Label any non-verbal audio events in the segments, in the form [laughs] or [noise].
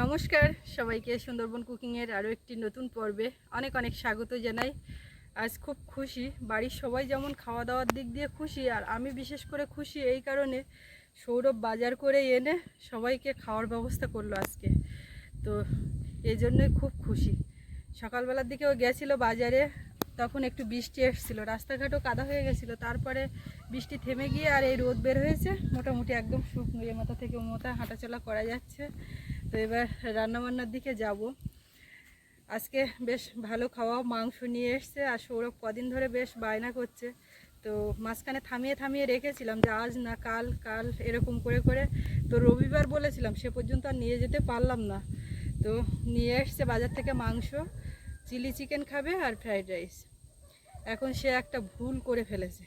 নমস্কার সবাইকে সুন্দরবন কুকিংয়ের আরও একটি নতুন পর্বে অনেক অনেক স্বাগত জানাই। আজ খুব খুশি, বাড়ির সবাই যেমন খাওয়া দাওয়ার দিক দিয়ে খুশি আর আমি বিশেষ করে খুশি এই কারণে সৌরভ বাজার করে এনে সবাইকে খাওয়ার ব্যবস্থা করল আজকে। তো এই জন্যই খুব খুশি। সকালবেলার দিকে ও গেছিল বাজারে, তখন একটু বৃষ্টি এসেছিল, রাস্তাঘাটও কাদা হয়ে গেছিল, তারপরে বৃষ্টি থেমে গিয়ে আর এই রোদ বের হয়েছে, মোটামুটি একদম শুকনো এ মাথা থেকে ও হাঁটাচলা করা যাচ্ছে। তো এবার রান্নাবান্নার দিকে যাব। আজকে বেশ ভালো খাওয়া, মাংস নিয়ে এসছে আর সৌরভ কদিন ধরে বেশ বায়না করছে। তো মাঝখানে থামিয়ে থামিয়ে রেখেছিলাম যে আজ না কাল কাল এরকম করে করে। তো রবিবার বলেছিলাম, সে পর্যন্ত আর নিয়ে যেতে পারলাম না। তো নিয়ে এসছে বাজার থেকে মাংস, চিলি চিকেন খাবে আর ফ্রাইড রাইস। এখন সে একটা ভুল করে ফেলেছে।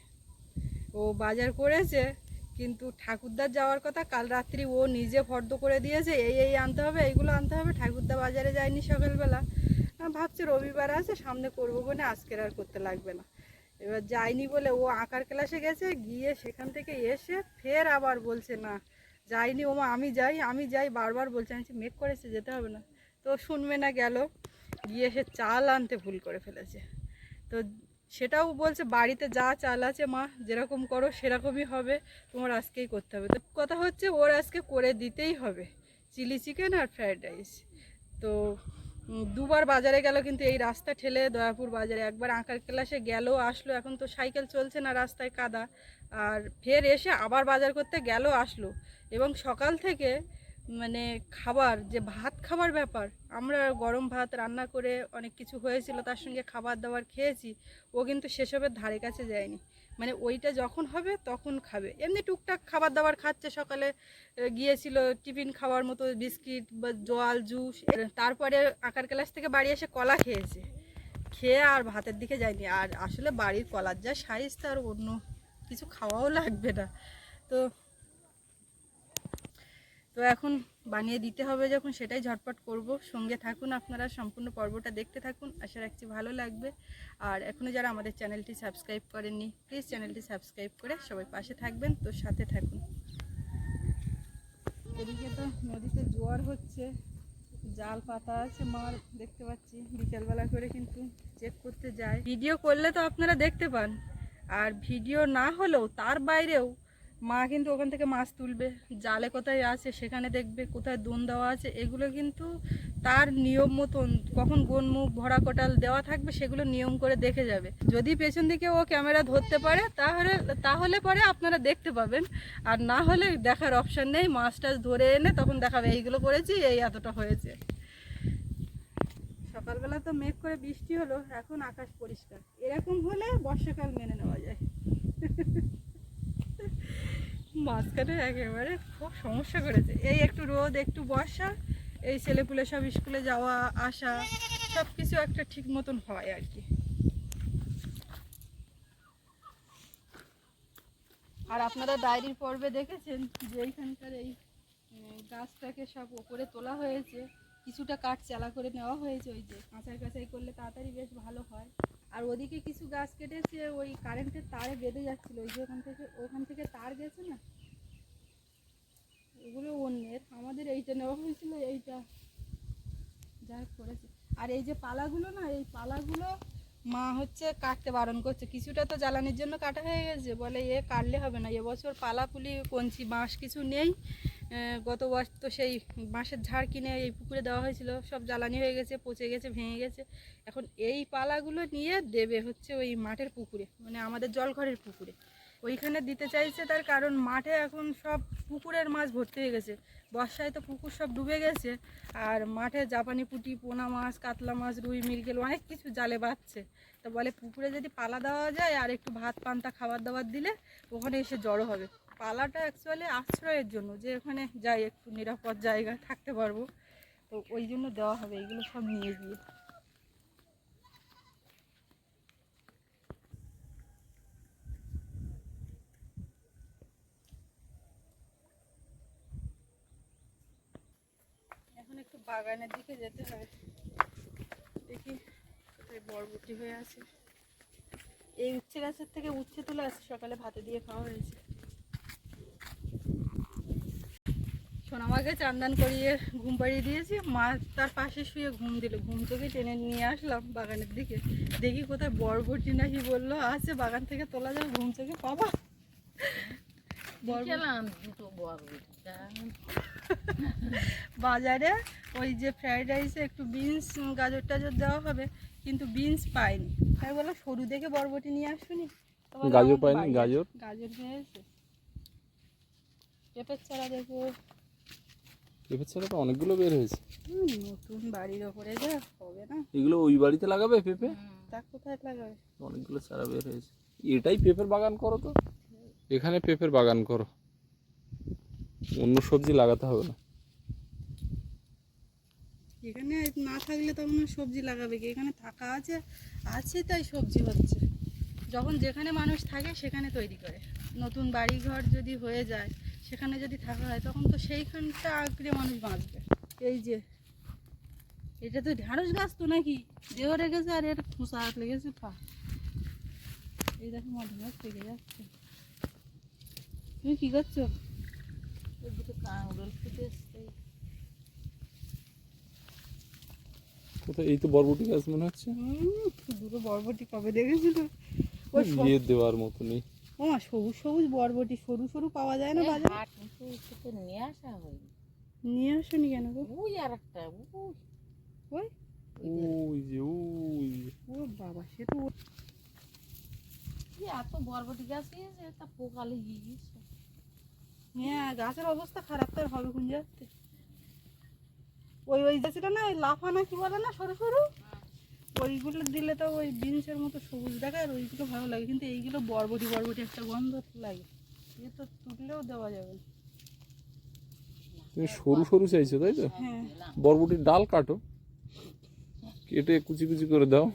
ও বাজার করেছে কিন্তু ঠাকুরদার যাওয়ার কথা কাল রাত্রি ও নিজে ফর্দ করে দিয়েছে, এই এই আনতে হবে, এইগুলো আনতে হবে, ঠাকুরদা বাজারে যায়নি সকালবেলা। ভাবছে রবিবার আছে, সামনে করব বলে আজকের আর করতে লাগবে না। এবার যায়নি বলে ও আঁকার ক্লাসে গেছে, গিয়ে সেখান থেকে এসে ফের আবার বলছে, না যাইনি ওমা, আমি যাই আমি যাই। বারবার বলছে, আমি মেঘ করেছে, যেতে হবে না। তো শুনবে না গেল, গিয়ে সে চাল আনতে ভুল করে ফেলেছে। তো সেটাও বলছে, বাড়িতে যা চাল আছে মা, যেরকম করো সেরকমই হবে, তোমার আজকেই করতে হবে। তো কথা হচ্ছে, ওর আজকে করে দিতেই হবে, চিলি চিকেন আর ফ্রায়েড রাইস। তো দুবার বাজারে গেল, কিন্তু এই রাস্তা ঠেলে দয়াপুর বাজারে একবার আঁকার ক্লাসে গেল, আসলো, এখন তো সাইকেল চলছে না রাস্তায় কাদা। আর ফের এসে আবার বাজার করতে গেল, আসলো। এবং সকাল থেকে মানে খাবার, যে ভাত খাবার ব্যাপার, আমরা গরম ভাত রান্না করে অনেক কিছু হয়েছিল, তার সঙ্গে খাবার দাবার খেয়েছি, ও কিন্তু সেসবের ধারে কাছে যায়নি। মানে ওইটা যখন হবে তখন খাবে। এমনি টুকটাক খাবার দাবার খাচ্ছে সকালে গিয়েছিল টিফিন খাওয়ার মতো বিস্কিট বা জল, জুস তারপরে আঁকার ক্লাস থেকে বাড়ি এসে কলা খেয়েছে। খেয়ে আর ভাতের দিকে যায়নি। আর আসলে বাড়ির কলার যা সাইজ, তার অন্য কিছু খাওয়াও লাগবে না। তো তো এখন বানিয়ে দিতে হবে যখন সেটাই ঝটপট করব। সঙ্গে থাকুন আপনারা, সম্পূর্ণ পর্বটা দেখতে থাকুন। আশা রাখছি ভালো লাগবে। আর এখনও যারা আমাদের চ্যানেলটি সাবস্ক্রাইব করেননি, প্লিজ চ্যানেলটি সাবস্ক্রাইব করে সবাই পাশে থাকবেন, তো সাথে থাকুন। এদিকে তো নদীতে জোয়ার হচ্ছে, জাল পাতা আছে, মার দেখতে পাচ্ছি, বিকেলবেলা করে কিন্তু চেক করতে যায়। ভিডিও করলে তো আপনারা দেখতে পান, আর ভিডিও না হলেও তার বাইরেও মা কিন্তু ওখান থেকে মাছ তুলবে, জালে কোথায় আছে, সেখানে দেখবে কোথায় দোন দেওয়া আছে, এগুলো কিন্তু তার নিয়ম মতন, কখন গোন মুখ, ভরা কোটাল দেওয়া থাকবে সেগুলো নিয়ম করে দেখে যাবে। যদি পেছন দিকে ও ক্যামেরা ধরতে পারে, তাহলে তাহলে পরে আপনারা দেখতে পাবেন। আর না হলে দেখার অপশান নেই, মাছ টাছ ধরে এনে তখন দেখাবে, এইগুলো করেছি, এই এতটা হয়েছে। সকালবেলা তো মেঘ করে বৃষ্টি হলো, এখন আকাশ পরিষ্কার। এরকম হলে বর্ষাকাল মেনে নেওয়া যায়। [laughs] মাঝখানে একেবারে খুব সমস্যা করেছে। এই একটু রোদ, একটু বর্ষা, এই ছেলেপুলে সব স্কুলে যাওয়া, আসা সব কিছু একটা ঠিক মতন হয় আর কি। আর আপনারা ডায়েরির পর্বে দেখেছেন যে এইখানকার এই গাছটাকে সব ওপরে তোলা হয়েছে, কিছুটা কাঠ চালা করে নেওয়া হয়েছে, ওই যে কাঁচাই কাঁচাই করলে তাড়াতাড়ি বেশ ভালো হয়। আর ওদিকে কিছু গাছ কেটেছে, ওই কারেন্টের তারে বেঁধে যাচ্ছিল, ওই যে ওখান থেকে ওখান থেকে তার গেছে না? এগুলো অন্যের, আমাদের এইটা নেওয়া হয়েছিল, এইটা যা হোক করেছে। আর এই যে পালাগুলো না, এই পালাগুলো মা হচ্ছে কাটতে বারণ করছে। কিছুটা তো জ্বালানির জন্য কাটা হয়ে গেছে, বলে এ কাটলে হবে না। এবছর পালাপুলি কঞ্চি, বাঁশ কিছু নেই। গত বছর তো সেই বাঁশের ঝাড় কিনে এই পুকুরে দেওয়া হয়েছিল। সব জ্বালানি হয়ে গেছে, পচে গেছে, ভেঙে গেছে। এখন এই পালাগুলো নিয়ে দেবে হচ্ছে ওই মাঠের পুকুরে মানে আমাদের জলঘরের পুকুরে। ওইখানে দিতে চাইছে তার কারণ মাঠে এখন সব পুকুরের মাছ ভর্তি হয়ে গেছে। বর্ষায় তো পুকুর সব ডুবে গেছে, আর মাঠে জাপানি পুঁটি, পোনা মাছ, কাতলা মাছ, রুই মৃগেল অনেক কিছু জালে বাঁধছে। তো বলে পুকুরে যদি পালা দেওয়া যায় আর একটু ভাত, পান্তা, খাবার দাবার দিলে ওখানে এসে জড়ো হবে। পালাটা অ্যাকচুয়ালি আশ্রয়ের জন্য, যে ওখানে যাই একটু নিরাপদ জায়গায় থাকতে পারব। তো ওই জন্য দেওয়া হবে, এগুলো সব নিয়ে গিয়ে। এখন একটু বাগানের দিকে যেতে হবে। দেখি কোথায় বরবটি হয়ে আছে। এই উচ্ছে গাছের থেকে উচ্ছে তুলে আছে সকালে ভাতে দিয়ে খাওয়া হয়েছে। সোনামাকে চান্দান করিয়ে ঘুম পাড়িয়ে দিয়েছি। মা তার পাশে শুয়ে ঘুম দিল। ঘুম থেকে টেনে নিয়ে আসলাম বাগানের দিকে। দেখি কোথায় বরবটি নাকি বলল আছে বাগান থেকে তোলা যাবে ঘুম থেকে পাবা। বাজারে ওই যে ফ্রাইড রাইসে একটু বিনস গাজর টাজর দেওয়া হবে কিন্তু বিনস পাইনি। তাই বলল সরু দেখে বরবটি নিয়ে আসুনি। গাজর পাইনি, গাজর? আছে। গাজর পেয়েছে পেঁপের চারা দেখো তো অনেকগুলো বের হয়েছে। নতুন বাড়ির ওপরে যা হবে না। এগুলো ওই বাড়িতে লাগাবে পেঁপে? তা কোথায় লাগাবে? অনেকগুলো চারা বের হয়েছে। এটাই পেঁপের বাগান করো তো। এখানে পেঁপের বাগান করো। অন্য সবজি লাগাতে হবে না। এখানে না থাকলে তখন সবজি লাগাবে কি? এখানে থাকা আছে আছে তাই সবজি হচ্ছে। যখন যেখানে মানুষ থাকে সেখানে তৈরি করে। নতুন বাড়ি ঘর যদি হয়ে যায় সেখানে যদি থাকা হয় তখন তো সেইখানটা আঁকড়ে মানুষ বাঁচবে। এই যে এটা তো ঢ্যাঁড়স গাছ তো নাকি? দেহ রেখেছে আর এর খোঁচা হাত লেগেছে পা। এই দেখো মা ঢেঁড়স থেকে যাচ্ছে। তুমি কী করছ? দুটো কাঁকরোল ফুটে এসছে। কোথায়? এই তো বরবটি গাছ মনে হচ্ছে। দুটো বরবটি কবে দেখেছিল দেওয়ার মতো নেই ও মা সবুজ সবুজ বরবটি সরু সরু পাওয়া যায় না বাজারে? তো নিয়ে আসা হয়নি। নিয়ে আসনি কেন গো? ওই আর একটা ওই? ওই ওই যে ওই ও বাবা সে তো এত বরবটি গাছ হয়েছে তা পোকা লেগে গেছে হ্যাঁ গাছের অবস্থা খারাপ তো হবে কোন যাচ্ছে ওই ওই গাছটা না ওই লাফা না কি বলে না সরু সরু? ওইগুলো দিলে তো ওই বিনসের মতো সবুজ দেখায় আর ওইগুলো ভালো লাগে। কিন্তু এইগুলো বরবটি বরবটি একটা গন্ধ লাগে। এ তো তুললেও দেওয়া যাবে তুমি সরু সরু চাইছো তাই তো? হ্যাঁ। বরবটির ডাল কাটো। কেটে কুচি কুচি করে দাও।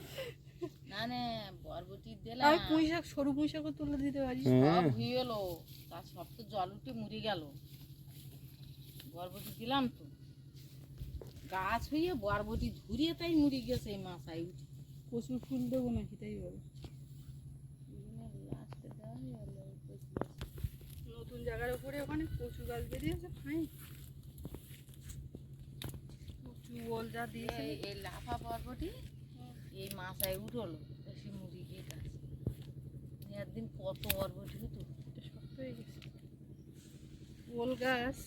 না না বরবটি আমি পুঁই শাক সরু পুঁই শাকও তুলে দিতে পারি। হ্যাঁ। সব হয়ে গেলো তার সব তো জল উঠে মরে গেল। বরবটি দিলাম তো। গাছ হয়ে বরবটি ধুরিয়ে তাই মরে গেছে এই মাথায় উঠে। প্রচুর ফুল দেবো নাকি তাই বলো? নতুন জায়গার উপরে ওখানে কচু গাছ বেরিয়েছে ফাইন। কচু ওল যা দিয়েছে। এই লাফা বরবটি এই উঠল মুড়ি গিয়ে গাছ। একদিন কত বরবটি হতো। শক্ত হয়ে গেছে। ওল গাছ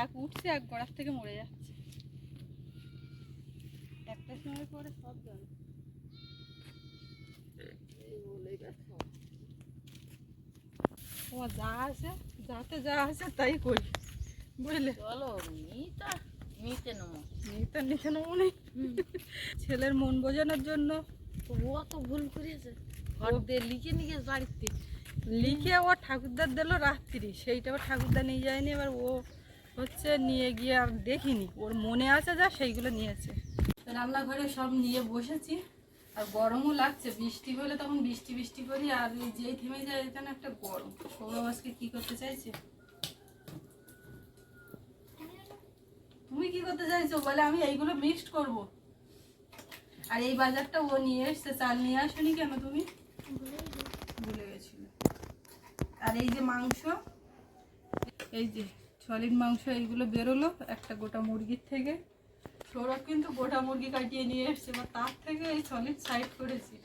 এক উঠছে এক গড়ার থেকে মরে যাচ্ছে। সময় পরে সব জানে। তোমার যা আছে যাতে যা আছে তাই বুঝলে? চলো মিটা মিটে নেব। নিতে নিতে নেব নেই ছেলের মন বোঝানোর জন্য। ও তো ভুল করেছে ঘর দিয়ে লিখে নিয়ে গেছে বাড়িতে। লিখে ও ঠাকুরদার দিল রাত্রি। সেইটা ও ঠাকুরদা নিয়ে যায়নি। এবার ও হচ্ছে নিয়ে গিয়ে আর দেখিনি। ওর মনে আছে যা সেইগুলো নিয়েছে। রান্নাঘরে সব নিয়ে বসেছি। আর গরমও লাগছে, বৃষ্টি হলে তখন বৃষ্টি বৃষ্টি করি, আর যেই থেমে যায় এখানে একটা গরম। সৌরভ আজকে কি করতে চাইছে? তুমি কি করতে চাইছো? বলে আমি এইগুলো মিক্সড করব। আর এই বাজারটা ও নিয়ে এসছে, চাল নিয়ে আসনি কেন তুমি? ভুলে গেছিল। আর এই যে মাংস, এই যে সলিড মাংস, এইগুলো বেরোলো, একটা গোটা মুরগির থেকে। সৌরভ কিন্তু গোটা মুরগি কাটিয়ে নিয়ে এসছে বা তার থেকে এই সলিড সাইড করেছি।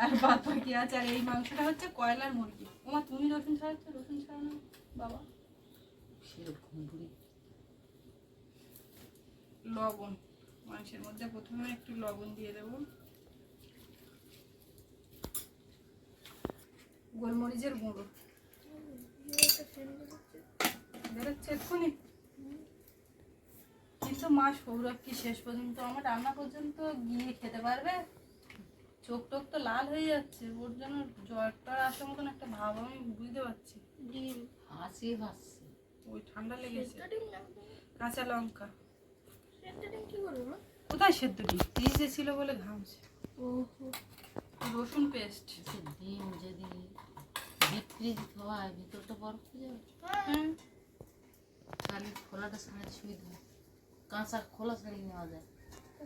আর বাদ বাকি আছে আর এই মাংসটা হচ্ছে কয়লার মুরগি। ওমা তুমি রসুন ছাড়াচ্ছ? রসুন ছাড়ানো বাবা? সেরকম লবণ মাংসের মধ্যে প্রথমে একটু লবণ দিয়ে দেবো। গোলমরিচের গুঁড়ো। বেরোচ্ছে এক্ষুনি। কিন্তু মা সৌরভ কি শেষ পর্যন্ত আমার রান্না পর্যন্ত গিয়ে খেতে পারবে? চোখ টোক তো লাল হয়ে যাচ্ছে ওর জন্য জ্বরটার আসার মতন একটা ভাব আমি বুঝতে পারছি। হাসি হাসছে ওই ঠান্ডা লেগেছে। কাঁচা লঙ্কা। কোথায় সেদ্ধ ডিম? ফ্রিজে ছিল বলে ঘামছে। রসুন পেস্ট। ডিম যদি বিক্রি হয় ভিতরটা বরফ হয়ে যাবে। হ্যাঁ। খালি খোলাটা ছাড়া সুবিধা কাঁচা খোলা ছাড়িয়ে নেওয়া যায়।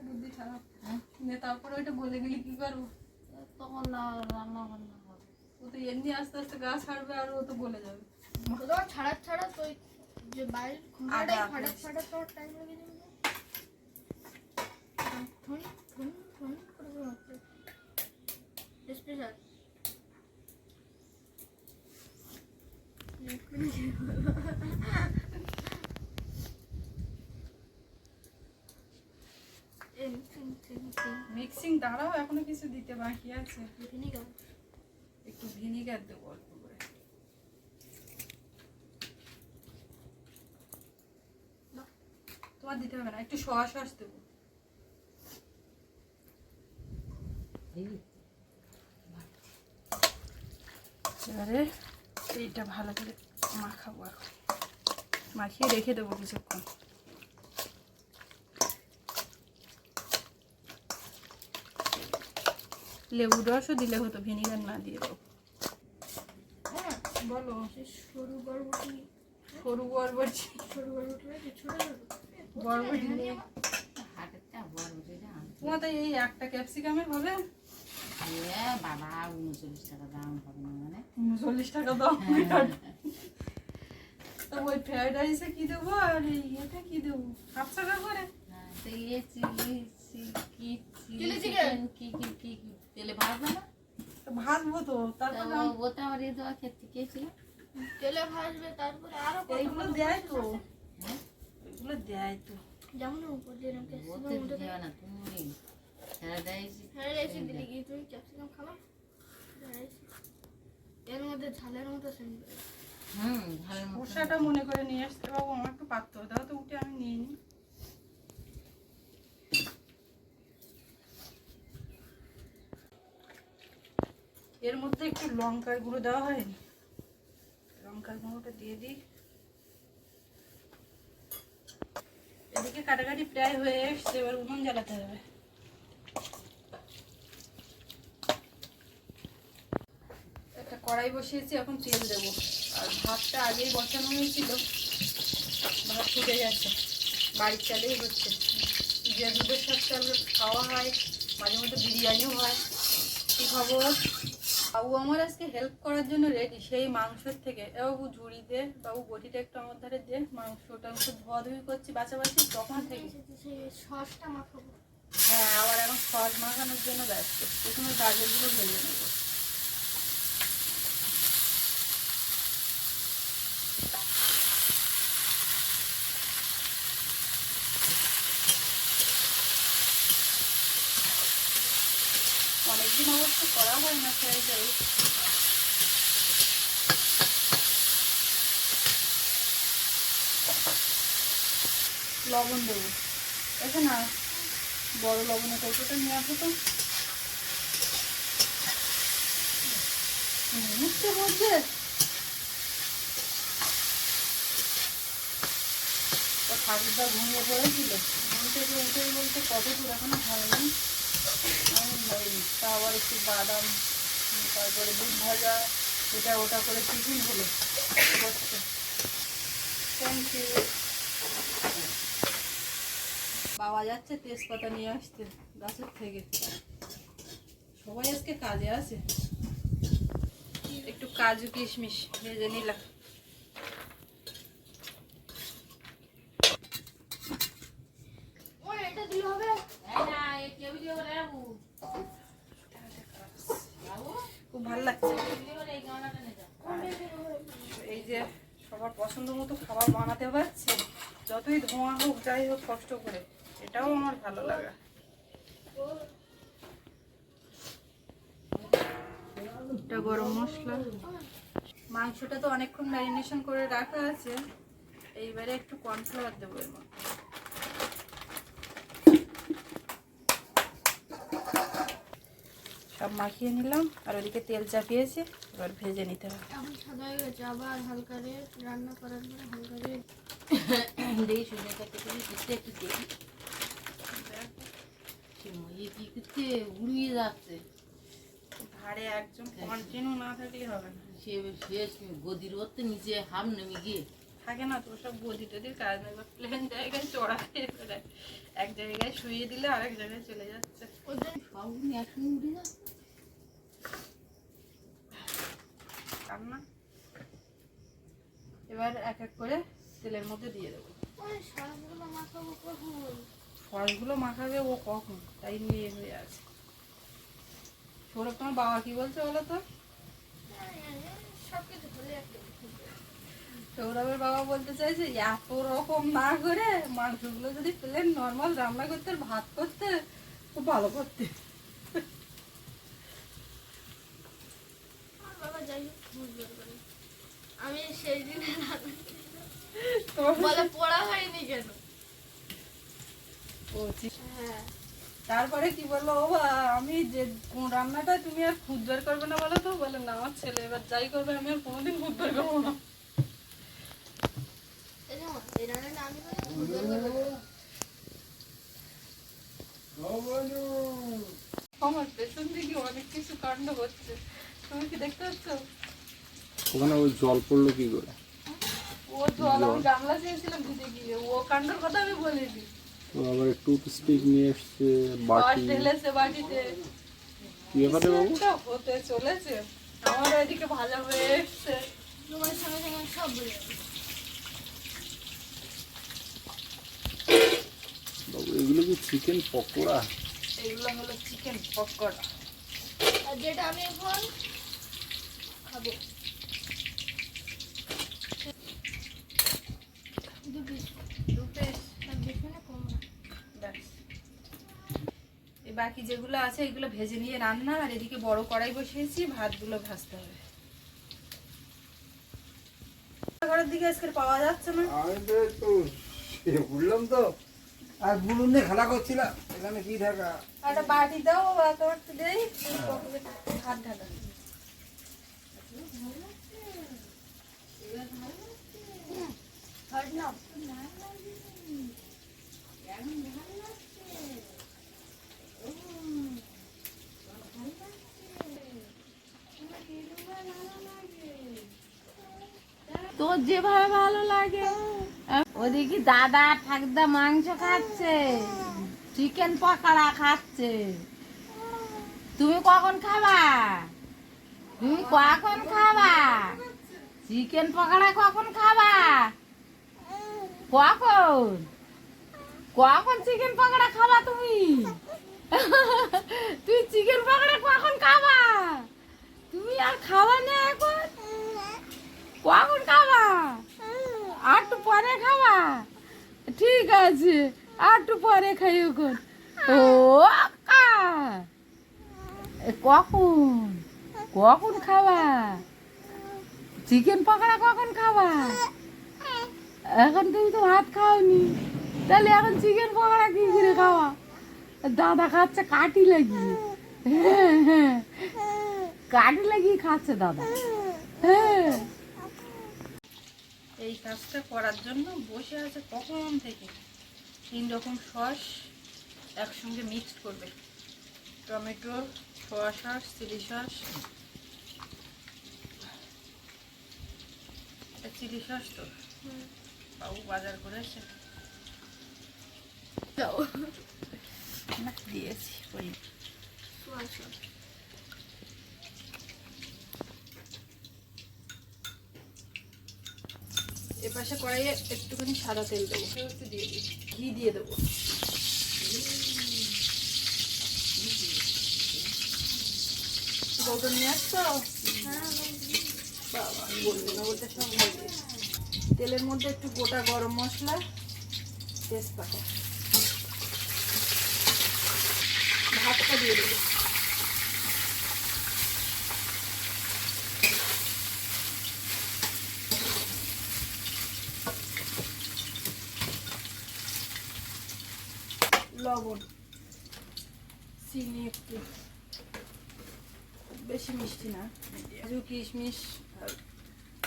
বুদ্ধি খারাপ। হ্যাঁ? নে তারপরে ওইটা বলে গেলে কি করব? তখন না রান্না বান্না হবে। ও তো এমনি আস্তে আস্তে গা ছাড়বে আর ও তো বলে যাবে। তোমার ছাড়া ছাড়া তো ওই যে বাইরের আদা ঘোড়াটাই ফাটাক পেস্ট। ফাটাক করার টাইম লাগে যাবে। না? ঠুন ঠুন ঠুন করে করে হচ্ছে। স্পেশাল মিক্সিং দাঁড়াও এখনও কিছু দিতে বাকি আছে। একটু ভিনিগার দেবো অল্প করে। তোমার দিতে হবে না একটু সয়া সস দেবো। এবারে এইটা ভালো করে মাখাবো এখন। মাখিয়ে রেখে দেবো কিছুক্ষণ। লেবু রসও দিলে হতো ভিনিগার না দিয়ে দেবো বলো। সরু বরবটি। সরু বরবটি। সরু বরবটি আছে ছোট ছোট বরবটি নিয়ে। তোমার তো এই একটা ক্যাপসিকামে হবে? এ বাবা উনচল্লিশ টাকা দাম হবে না মানে। চল্লিশ টাকা দাও তো ওই ফ্রাইড রাইসে কি দেবো আর এই ইয়েতে কি দেবো? হাফ টাকা করে। হ্যাঁ, তো ইয়ে চিলি চিলি চিকেন কি কি কি কি তেলে ভাজবে না তো ভাজবো তো তা তারপর ওটা আমার এই দেওয়া খেতে খেয়েছিল। তেলে ভাজবে? তারপরে আরও কত এইগুলো দেয় তো। হ্যাঁ? এগুলো দেয় তো। যেমন উপর ওতে না তুমি। প্যারাডাইস হ্যাঁ দিলে কি তুমি? ক্যাপসিকাম খাবা? এর মধ্যে ঝালের মতো হুম মনে করে নিয়ে আসতে বাবু আমার একটু পাত্র দাও তো উঠে আমি নিয়ে নিই। এর মধ্যে একটু লঙ্কার গুঁড়ো দেওয়া হয়নি লঙ্কার গুঁড়োটা দিয়ে দিই। এদিকে কাটাকাটি প্রায় হয়ে এসছে, এবার উনুন জ্বালাতে হবে। একটা কড়াই বসিয়েছি, এখন তেল দেবো। আর ভাতটা আগেই বসানো হয়েছিল, ভাত ফুটে গেছে। বাড়ির চালেই হচ্ছে যে দুধের সাথে খাওয়া হয়, মাঝে মধ্যে বিরিয়ানিও হয়। কী খবর? বাবু আমার আজকে হেল্প করার জন্য রেডি সেই মাংসের থেকে। এ বাবু ঝুড়ি দে বাবু বটিটা একটু আমার ধারে দে মাংস টাংস ধোয়া ধোয়াধুয়ি করছি বাছাবাছি তখন থেকে। সসটা মাখাবো। হ্যাঁ আবার এখন সস মাখানোর জন্য ব্যস্ত প্রথমে গাজরগুলো ভেজে নেব। লবণ দেবো। এসে আর বড় লবণের কৌটোটা নিয়ে আসো তো। ও ঠাকুরদা ঘুমিয়ে পড়েছিল। ঘুম থেকে বলতে কত দূর, এখনও হয়নি। আমি তা আবার একটু বাদাম তারপরে দুধ ভাজা এটা ওটা করে টিফিন হলো। করছে থ্যাংক ইউ বাবা যাচ্ছে তেজপাতা নিয়ে আসতে গাছের থেকে। সবাই আজকে কাজে আছে। একটু কাজু কিশমিশ ভেজে নিলাম। এটা দিলে হবে? না খুব ভালো লাগছে। এই যে সবার পছন্দ মতো খাবার বানাতে পারছে, যতই ধোঁয়া হোক, যাই হোক, কষ্ট করে, এটাও আমার ভালো লাগা। এটা গরম মশলা। মাংসটা তো অনেকক্ষণ ম্যারিনেশন করে রাখা আছে, এইবারে একটু কর্নফ্লাওয়ার দেবো এর মধ্যে। সব মাখিয়ে নিলাম আর ওদিকে তেল চাপিয়েছি এবার ভেজে নিতে হবে। এখন সাদা হয়ে গেছে আবার হালকা রে রান্না করার পরে হালকা রে। দেখি শুনে কাটতে করি দিতে একটু দেখি কি করছে উড়িয়ে যাচ্ছে। ধারে একজন কন্টিনিউ না থাকলে হবে না। সে শেষ গদির তো নিচে হাম নেমে গিয়ে থাকে না তো সব গদি টদির কাজ নেই প্লেন জায়গায় চড়া খেয়ে বেড়ায় এক জায়গায় শুয়ে দিলে আরেক জায়গায় চলে যাচ্ছে। ওদের একসঙ্গে উঠে এবার এক এক করে তেলের মধ্যে দিয়ে দেবো। সসগুলো মাখাবো ও কখন? তাই নিয়ে হয়ে আছে। সৌরভ তোমার বাবা কি বলছে বলো তো? সব কিছু সৌরভের বাবা বলতে চাইছে এত রকম না করে মাংসগুলো যদি প্লেন নর্মাল রান্না করতে ভাত করতে খুব ভালো করতে। আমি সেই দিন বলে পড়া হয়নি কেন? হ্যাঁ। তারপরে কি বলল ও বা, আমি যে কোন রান্নাটা তুমি আর খুদ বের করবে না বলো তো? বলে না আমার ছেলে এবার যাই করবে আমি আর কোনোদিন খুদ বের করব না এই যে মা, এই রান্নাটা আমি করি বুঝতে পারব আমার পেছন দিকে অনেক কিছু কাণ্ড হচ্ছে। তুমি কি দেখতে পাচ্ছ? ওখানে ওই জল পড়ল কি করে? ও জল আমি গামলা চেয়েছিলাম দিতে গিয়ে। ও কাণ্ডর কথা আমি বলিনি। ও আবার নিয়ে এসছে বাটি। ঢেলেছে বাটিতে। কি ব্যাপারে বাবু? হতে চলেছে। আমার এদিকে ভাজা হয়ে এসছে। তোমার সঙ্গে সঙ্গে সব বলে যাব বাবু এগুলো কি চিকেন পকোড়া? এগুলো হলো চিকেন পকোড়া। আর যেটা আমি এখন খাব। বাকি যেগুলো আছে এগুলো ভেজে নিয়ে রান্না আর এদিকে বড় কড়াই বসিয়েছি ভাতগুলো ভাজতে হবে। ঘরের দিকে আজকে পাওয়া যাচ্ছে না। আমি তো বললাম তো আর বুলুন নিয়ে খেলা করছিলাম এখানে কি থাকা একটা বাটি দাও বা করতে দেই ভাত ঢাকা তোর যেভাবে ভালো লাগে। ওদিকে দাদা ঠাকদা মাংস খাচ্ছে চিকেন পকোড়া খাচ্ছে। তুমি কখন খাবা? তুমি কখন খাবা? চিকেন পকোড়া কখন খাবা? কখন? কখন চিকেন পকোড়া খাবা তুমি? [laughs] তুই চিকেন পকোড়া কখন খাবা? তুমি আর খাওয়া না এখন কখন খাবা আর একটু পরে খাবা ঠিক আছে একটু পরে খাই এখন ও কখন? কখন খাবা? চিকেন পকোড়া কখন খাবা? এখন তুমি তো ভাত খাওনি, তাহলে এখন চিকেন পকোড়া কি করে খাওয়া? দাদা খাচ্ছে কাটি লাগিয়ে। হ্যাঁ হ্যাঁ। কাটি লাগিয়ে খাচ্ছে দাদা। হ্যাঁ। এই কাজটা করার জন্য বসে আছে কখন থেকে? তিন রকম সস একসঙ্গে মিক্সড করবে। Tomato soya sauce chilli sauce. Chilli sauce তো। বাবু বাজার করেছে দিয়েছি পরি আচ্ছা এপাশে কড়াইয়ে একটুখানি সাদা তেল দেবো। একটু দিয়ে দিই। ঘি দিয়ে দেবো। বাবা না সব তেলের মধ্যে একটু গোটা গরম মশলা, তেজপাতা। ভাতটা দিয়ে দেবো। লবণ চিনি একটু। বেশি মিষ্টি না কাজু কিশমিশ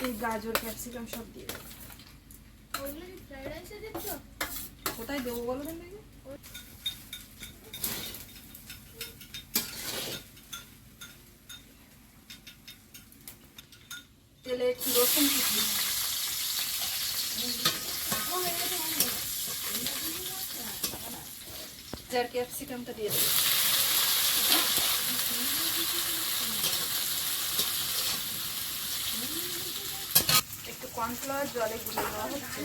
এই গাজর ক্যাপসিকাম সব দিয়ে কোথায় দেবো বলো দেন দেখি তেলে একটু রসুন কুচি আর ক্যাপসিকামটা দিয়ে দেবো। একটু কর্নফ্লাওয়ার জলে গুলে নেওয়া হচ্ছে।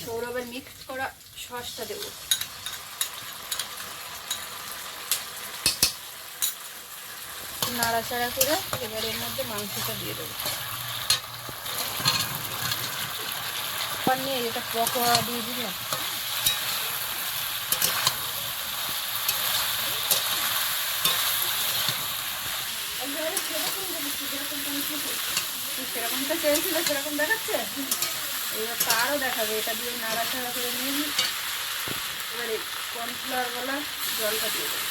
সৌরভের মিক্স করা সসটা দেবো। নাড়াচাড়া করে এবার এর মধ্যে মাংসটা দিয়ে দেবো। নিয়ে এটা পকোড়া দিয়ে দিলাম চেয়েছিল, সেরকম দেখাচ্ছে? দেখাবে, এটা দিয়ে করে নিয়ে জলটা দিয়ে দেবো।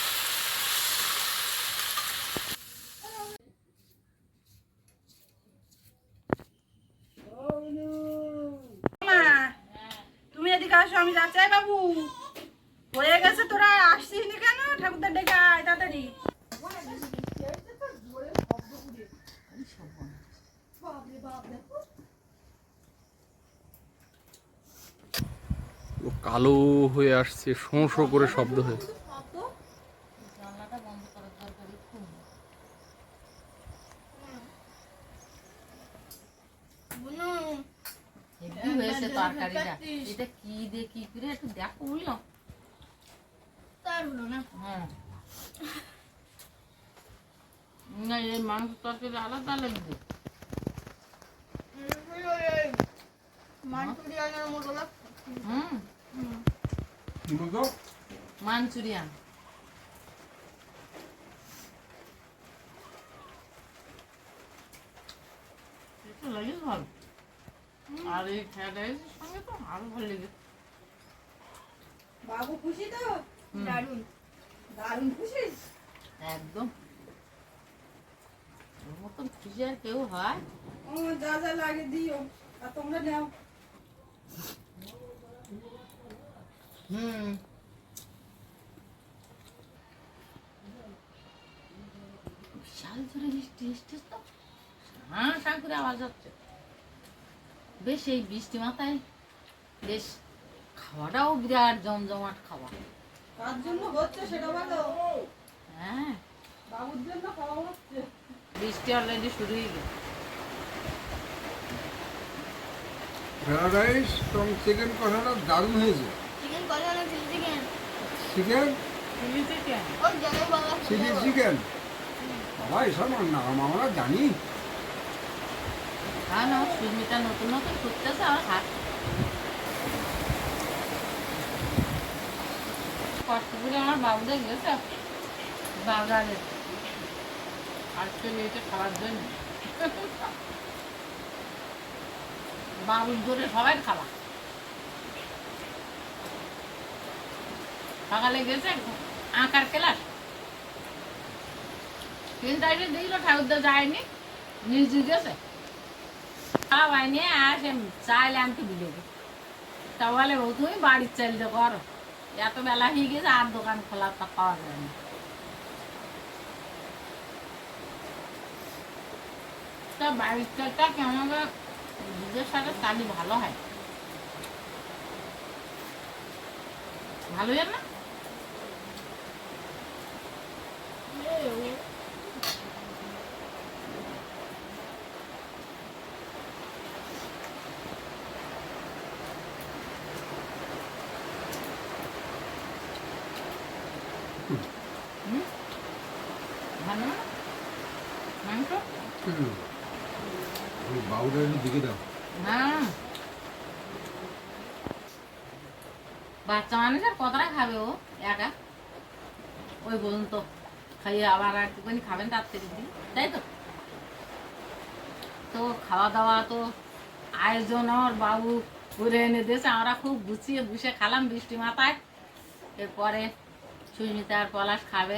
তুমি এদিকে আসো, আমি যাচ্ছি বাবু। হয়ে গেছে তোরা, আসছিস নি কেন? ঠাকুরদার ডেকে তাড়াতাড়ি। কালো হয়ে আসছে শোঁ শোঁ করে শব্দ হয়ে। বুনু তরকারিটা? এটা কি দিয়ে কি করে? একটু দেখো বুঝলো? তার হলো না। হ্যাঁ। না এই মাংস তরকারি আলাদা লাগবে। মাঞ্চুরিয়ান। লাগে ভালো আর এই ফ্রাইড রাইসের সঙ্গে তো আরও ভালো লেগে। বাবু খুশি তো? দারুণ। দারুণ খুশি একদম। ওর মতন খুশি আর কেউ হয়? যা যা লাগে দিও। আর তোমরা নাও। হুম। বিশাল জোরে বৃষ্টি এসছে তো হ্যাঁ সাঁ করে আওয়াজ হচ্ছে। বেশ এই বৃষ্টি মাথায় বেশ খাওয়াটাও বিরাট জমজমাট খাওয়া। তার জন্য হচ্ছে সেটা বলো? হ্যাঁ। বাবুর জন্য খাওয়া হচ্ছে। বৃষ্টি অলরেডি শুরু হয়ে গেছে ফ্রাইড রাইস এবং চিকেন কষাটা দারুণ হয়েছে। চিকেন কষা না chilli chicken chicken chilli chicken chilli chicken বাবা এসব নাম আমরা জানি। হ্যাঁ না সুস্মিতা নতুন নতুন করতেছে আমার হাত। কষ্ট করে আমার বাবুদের গেছে। আজকে নিয়েছে খাওয়ার জন্য বাবুর ধরে সবাই খাওয়া সকালে গেছে আঁকার তিন তারিখে ঠাকুরদা যায়নি, নিজে গেছে। খাওয়াই নিয়ে আসে চাইলে আনতে দিলে তা বলে তুমি বাড়ির চাইলে করো। এত বেলা হয়ে গেছে, আর দোকান খোলা তা পাওয়া যায় না। তা বাড়ির চালটা কেমন দুধের সাথে চালি ভালো হয়? ভালো জান না? ভালো মাংস? হুম। হ্যাঁ। বাচ্চা মানুষ আর কতটা খাবে ও? একা? ওই খাইয়ে আবার একটুখানি খাবেন তার থেকে তাই তো? তো খাওয়া দাওয়া তো আয়োজন আমার বাবু করে এনে দিয়েছে, আমরা খুব গুছিয়ে বুসে খালাম বৃষ্টি মাথায়। এরপরে সুস্মিতা আর পলাশ খাবে।